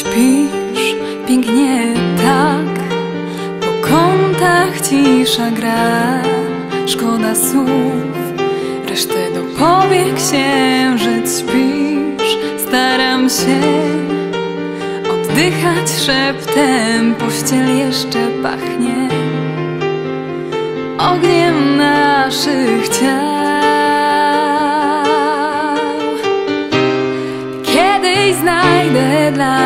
Śpisz pięknie tak, po kątach cisza gra. Szkoda słów, resztę do powiek księżyc śpisz. Staram się oddychać szeptem, pościel jeszcze pachnie ogniem naszych ciał. Kiedyś znajdę dla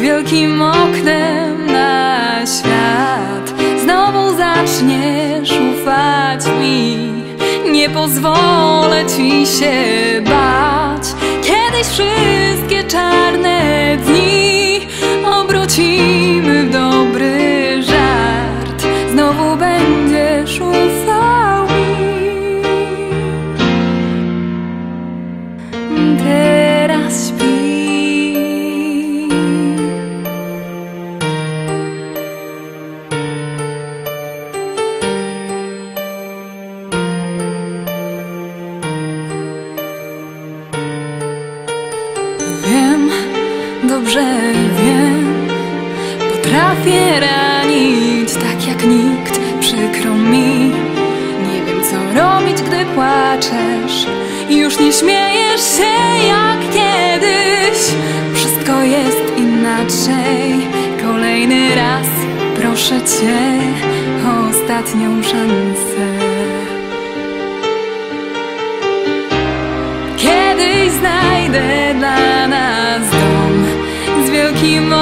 z wielkim oknem na świat. Znowu zaczniesz ufać mi, nie pozwolę ci się bać. Kiedyś wszystkie czarne dni obrócimy w dobry żart. Znowu będziesz ufał mi. Dobrze wiem, potrafię ranić tak jak nikt, przykro mi. Nie wiem co robić, gdy płaczesz już nie śmiejesz się jak kiedyś. Wszystko jest inaczej. Kolejny raz proszę cię o ostatnią szansę. る気も